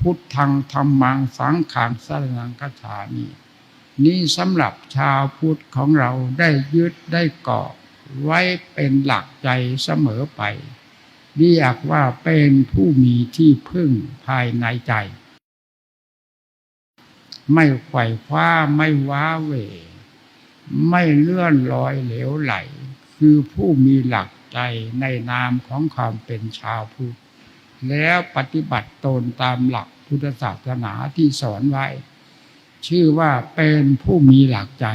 พุทธังธรรมังสังขังสรนังคาถามีนี่สำหรับชาวพุทธของเราได้ยึดได้เกาะไว้เป็นหลักใจเสมอไปเรียกว่าเป็นผู้มีที่พึ่งภายในใจ ไม่ไขว่คว้าไม่ว้าเหวไม่เลื่อนลอยเหลวไหล คือผู้มีหลักใจในนามของความเป็นชาวพุทธ แล้วปฏิบัติตนตามหลักพุทธศาสนาที่สอนไว้ ชื่อว่าเป็นผู้มีหลักใจ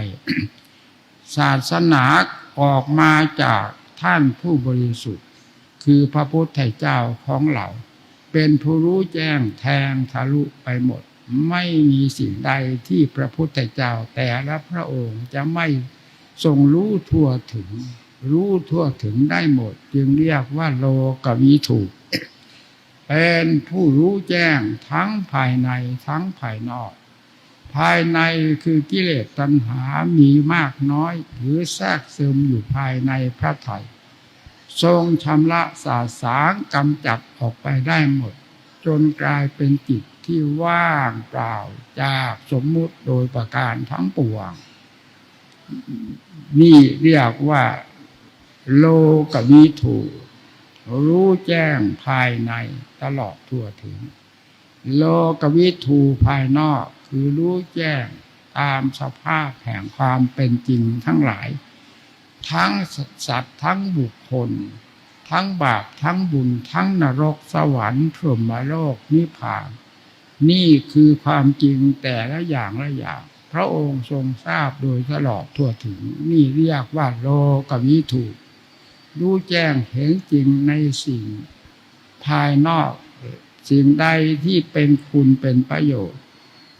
ศาสนาออกมาจากท่านผู้บริสุทธิ์ คือพระพุทธเจ้าของเราเป็นผู้รู้แจ้งแทงทะลุไปหมด ไม่มีสิ่งใดที่พระพุทธเจ้าแต่ละพระองค์จะไม่ทรงรู้ทั่วถึง รู้ทั่วถึงได้หมด จึงเรียกว่าโลกวิถูก เป็นผู้รู้แจ้งทั้งภายในทั้งภายนอก ภายในคือกิเลสตัณหามีมากน้อย หรือแทรกซึมอยู่ภายในพระไถ่ทรงชำระสาสางกำจัดออกไปได้หมด จนกลายเป็นจิตที่ว่างเปล่าจากสมมุติโดยประการทั้งปวง นี่เรียกว่า โลกวิถูรู้แจ้งภายใน ตลอดทั่วถึง โลกวิถูภายนอกคือรู้แจ้งตามสภาพแห่งความเป็นจริงทั้งหลาย ทั้งสัตว์ทั้งบุคคล ทั้งบาปทั้งบุญทั้งนรกสวรรค์พรหมโลกนิพพาน นี่คือความจริงแต่ละอย่างละอย่างพระองค์ทรงทราบโดยตลอดทั่วถึง นี่เรียกว่าโลกวิถูรู้แจ้งเห็นจริงในสิ่ง ภายนอก สิ่งใดที่เป็นคุณเป็นประโยชน์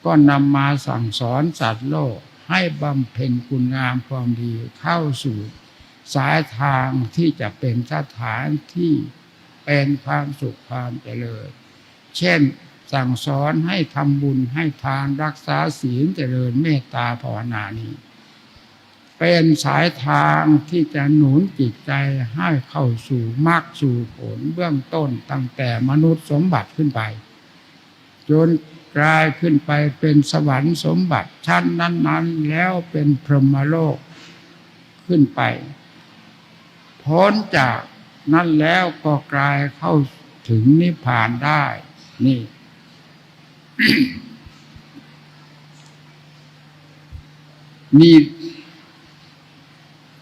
ก็นำมาสั่งสอนสัตว์โลก ให้บำเพ็ญคุณงามความดีเข้าสู่สายทางที่จะเป็นสถานที่เป็นความสุขความเจริญ เช่นสั่งสอนให้ทำบุญให้ทานรักษาศีลเจริญเมตตาภาวนานี้ เป็นสายทางที่จะหนุนจิตใจให้เข้าสู่มรรคสู่ผลเบื้องต้นตั้งแต่มนุษย์สมบัติขึ้นไป จนกลายขึ้นไปเป็นสวรรค์สมบัติชั้นนั้น ๆ แล้วเป็นพรหมโลกขึ้นไปพ้นจากนั้นแล้วก็กลายเข้าถึงนิพพานได้ นี่ นี่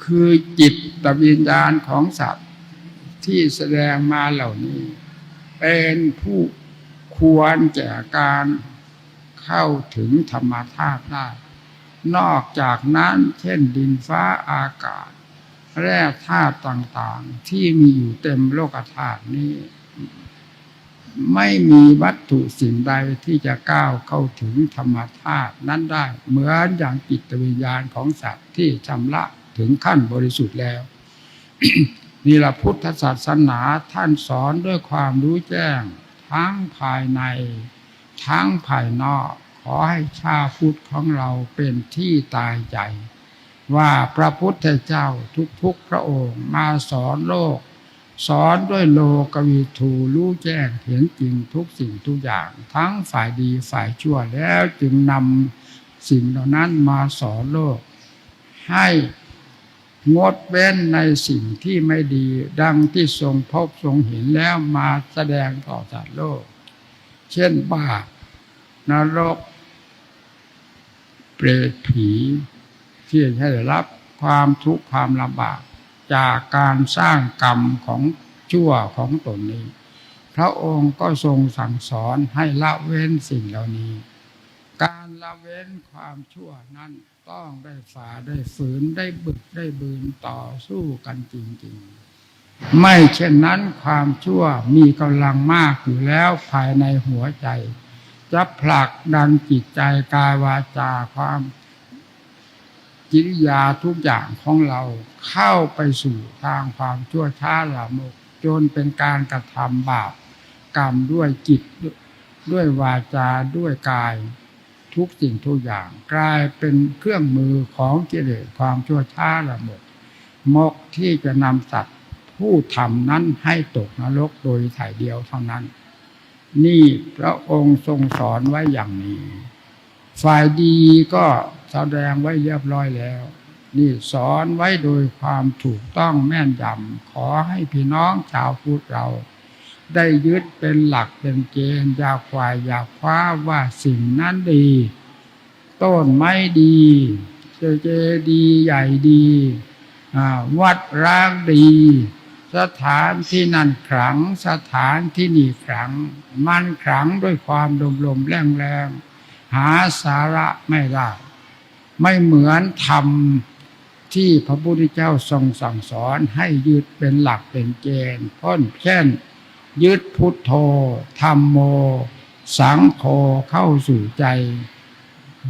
คือจิตตวิญญาณของสัตว์ที่แสดงมาเหล่านี้ เป็นผู้ควรแก่การเข้าถึงธรรมธาตุได้ นอกจากนั้นเช่นดินฟ้าอากาศ แร่ธาตุต่างๆ ที่มีอยู่เต็มโลกธาตุนี้ ไม่มีวัตถุสิ่งใดที่จะก้าวเข้าถึงธรรมธาตุนั้นได้ เหมือนอย่างจิตวิญญาณของสัตว์ที่ชำระ ถึงขั้นบริสุทธิ์แล้ว นี่แหละพุทธศาสนาท่านสอนด้วยความรู้แจ้ง ทั้งภายใน ทั้งภายนอก ขอให้ชาพุทธของเราเป็นที่ตายใจ ว่าพระพุทธเจ้าทุกๆพระองค์มาสอนโลก สอนด้วยโลกวิถูรู้แจ้งเห็นจริงทุกสิ่งทุกอย่าง ทั้งฝ่ายดีฝ่ายชั่วแล้วจึงนำสิ่งเหล่านั้นมาสอนโลกให้ งดเว้นในสิ่งที่ไม่ดี ดังที่ทรงพบทรงเห็นแล้วมาแสดงต่อสัตว์โลก เช่นบาปนรก เปรตผีที่ให้ได้รับความทุกข์ความลำบาก จากการสร้างกรรมของชั่วของตนนี้ พระองค์ก็ทรงสั่งสอนให้ละเว้นสิ่งเหล่านี้ การละเว้นความชั่วนั้น ต้องได้ฝ่าได้ฝืนได้บึกได้บืนต่อสู้กันจริงๆ ไม่เช่นนั้นความชั่วมีกำลังมากอยู่แล้วภายในหัวใจ จะผลักดันจิตใจกายวาจาความกิริยาทุกอย่างของเราเข้าไปสู่ทางความชั่วช้าหละมกจนเป็นการกระทำบาปกรรมด้วยจิตด้วยวาจาด้วยกาย ทุกสิ่งทุกอย่าง กลายเป็นเครื่องมือของกิเลสความชั่วช้าละหมดมกที่จะนำสัตว์ผู้ทำนั้นให้ตกนรกโดยถ่ายเดียวเท่านั้น นี่พระองค์ทรงสอนไว้อย่างนี้ ฝ่ายดีก็แสดงไว้เรียบร้อยแล้ว นี่สอนไว้โดยความถูกต้องแม่นยำขอให้พี่น้องชาวพุทธเรา ได้ยึดเป็นหลักเป็นเกณฑ์อยาควายอยาคว้าว่าสิ่งนั้นดี ต้นไม้ดีเจเจดียใหญ่ดีวัดร้างดี สถานที่นั่นขลังสถานที่นี่ขลัง มันขลังด้วยความลมลมแรงแรงหาสาระไม่ได้ ไม่เหมือนธรรมที่พระพุทธเจ้าทรงสั่งสอนให้ยึดเป็นหลักเป็นเกณฑ์พ้นเช่น ยึดพุทโธธรรมโม สังโฆเข้าสู่ใจ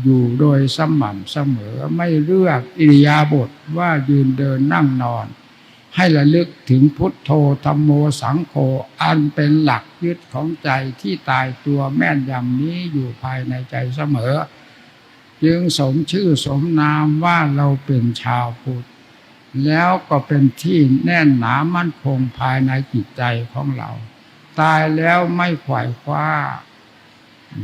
อยู่โดยสม่ำเสมอไม่เลือกอิริยาบถว่ายืนเดินนั่งนอน ให้ระลึกถึงพุทโธธรรมโมสังโฆอันเป็นหลักยึดของใจที่ตายตัวแม่นยำนี้อยู่ภายในใจเสมอ จึงสมชื่อสมนามว่าเราเป็นชาวพุทธแล้วก็เป็นที่แน่นหนามั่นคงภายในจิตใจของเรา ตายแล้วไม่ขวายคว้าม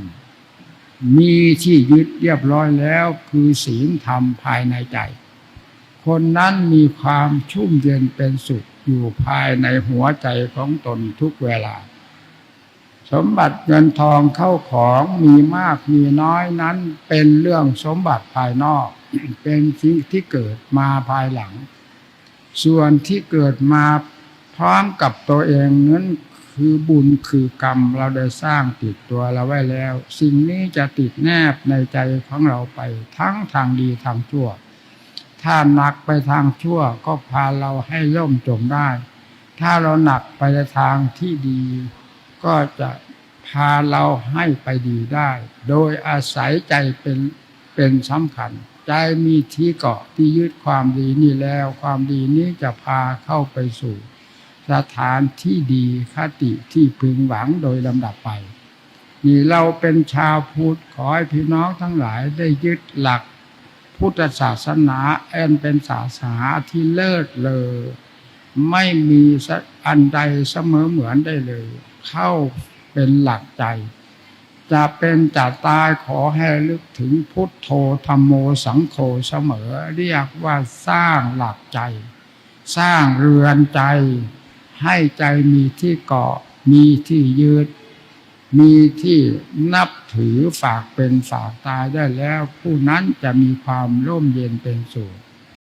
มีที่ยึดเรียบร้อยแล้วคือศีลธรรมภายในใจ คนนั้นมีความชุ่มเย็นเป็นสุขอยู่ภายในหัวใจของตนทุกเวลา สมบัติเงินทองเข้าของมีมากมีน้อยนั้นเป็นเรื่องสมบัติภายนอก เป็นสิ่งที่เกิดมาภายหลัง ส่วนที่เกิดมาพร้อมกับตัวเองนั้น คือบุญคือกรรมเราได้สร้างติดตัวเราไว้แล้ว สิ่งนี้จะติดแนบในใจของเราไป ทั้งทางดีทางชั่ว ถ้าหนักไปทางชั่วก็พาเราให้ล่มจมได้ ถ้าเราหนักไปในทางที่ดี ก็จะพาเราให้ไปดีได้ โดยอาศัยใจเป็นเป็นสำคัญ ใจมีที่เกาะที่ยึดความดีนี่แล้ว ความดีนี้จะพาเข้าไปสู่ สถานที่ดีคติที่พึงหวังโดยลำดับไป นี่เราเป็นชาวพุทธขอให้พี่น้องทั้งหลายได้ยึดหลักพุทธศาสนาแอนเป็นศาสนาที่เลิศเลอไม่มีสันใดเสมอเหมือนได้เลย เข้าเป็นหลักใจ จะเป็นจะตายขอให้ลึกถึงพุทโธธรรมโมสังโฆเสมอ เรียกว่าสร้างหลักใจ สร้างเรือนใจ ให้ใจมีที่เกาะ มีที่ยืด มีที่นับถือฝากเป็นฝากตายได้แล้ว ผู้นั้นจะมีความร่มเย็นเป็นสุข